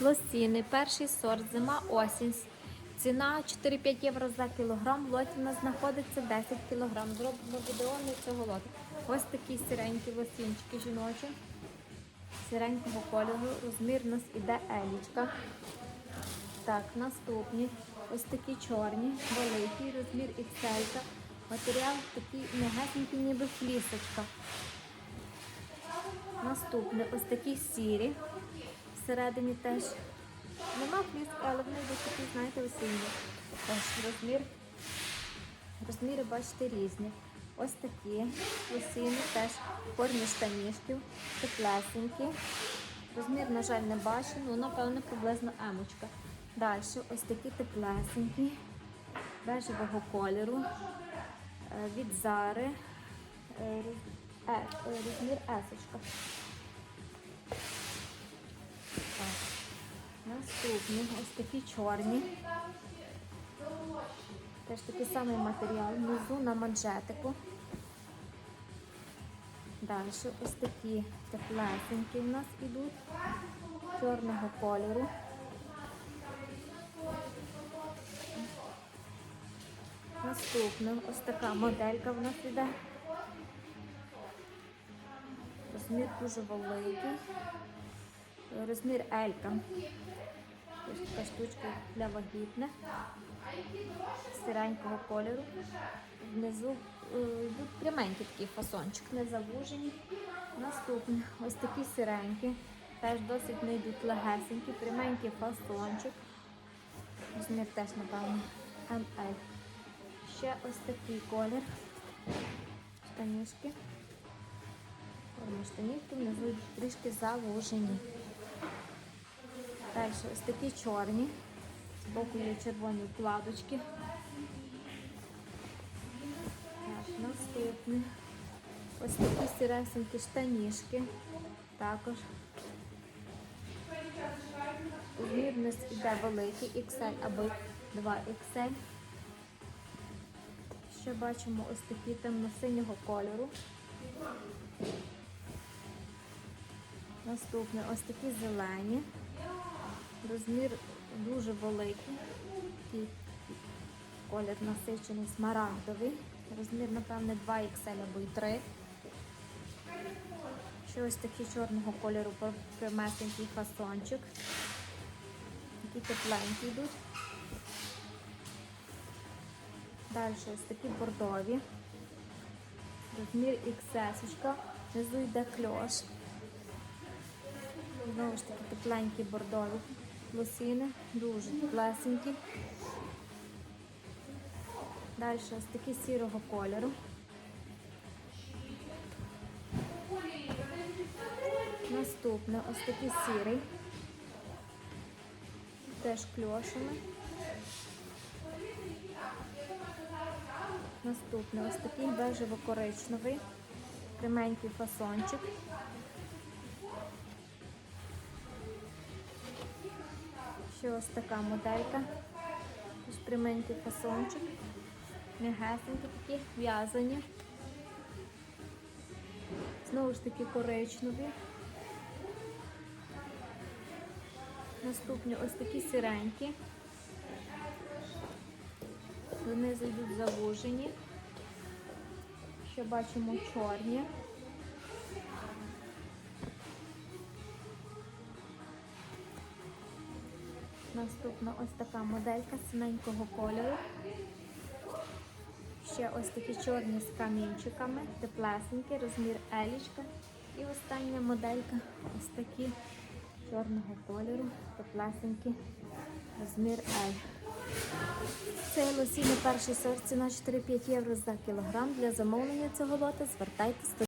Лосіни, перший сорт, зима, осінь. Ціна 4-5 євро за кілограм. В лоті у нас знаходиться 10 кілограм. Зробимо відео на цього лоту. Ось такі сіренькі лосінчики жіночі. Сіренького кольору. Розмір у нас іде елічка. Так, наступні. Ось такі чорні, великі, розмір XL. Матеріал такий м'ягесенький, ніби флісочка. Наступне ось такі сірі. Всередині теж нема фліски, але вони такі, знаєте, осінні. Теж розмір. Розміри, бачите, різні. Ось такі лосіни, теж в формі штанішків, теплесенькі. Розмір, на жаль, не бачу, ну, напевно, приблизно емочка. Далі ось такі теплесенькі, бежевого кольору, е, від Зари, е, е, розмір есочка. Наступні ось такі чорні. Теж такий самий матеріал, внизу на манжетику. Далі ось такі теплесенькі в нас ідуть, чорного кольору. Наступна ось така моделька в нас іде. Розмір дуже великий. Розмір Елька. Така штучка для вагітних. Сиренького кольору. Внизу е, йдуть пряменький такий фасончик, не завужені. Наступні ось такі сиренькі. Теж досить не йдуть легесенькі, пряменький фасончик. Розмір теж, напевно, МЛ. Ще ось такий колір. Штанішки. Форма штанівки внизу трішки завужені. Далі ось такі чорні. Збоку є червоні вкладочки. Так, наступне. Ось такі сіресенькі штанішки. Також. Нас іде великий XL або 2XL. Ще бачимо ось такі темно-синього кольору. Наступне ось такі зелені. Розмір дуже великий. Такий колір насичений смарагдовий. Розмір, напевне, 2 XL або й 3. Ще ось такий чорного кольору примесенький фасончик. Такі тепленькі йдуть. Далі ось такі бордові. Розмір XS. Внизу йде кльош. Знову ж таки тепленькі бордові лосіни, дуже теплесенькі. Далі ось такі сірого кольору. Наступне ось такий сірий. Теж кльошами. Наступне ось такий бежево-коричневий, кременький фасончик. Ще ось така моделька. Ось пряменький фасончик. М'ягесенькі такі, в'язані. Знову ж таки коричневі. Наступні ось такі сиренькі. Донизу йдуть завужені. Ще бачимо чорні. Наступна ось така моделька синенького кольору. Ще ось такі чорні з камінчиками, теплесенькі, розмір елічка. І остання моделька ось такі чорного кольору, теплесенькі, розмір L. Це лосіни перший сорт, ціна 4-5 євро за кілограм. Для замовлення цього лота звертайтесь до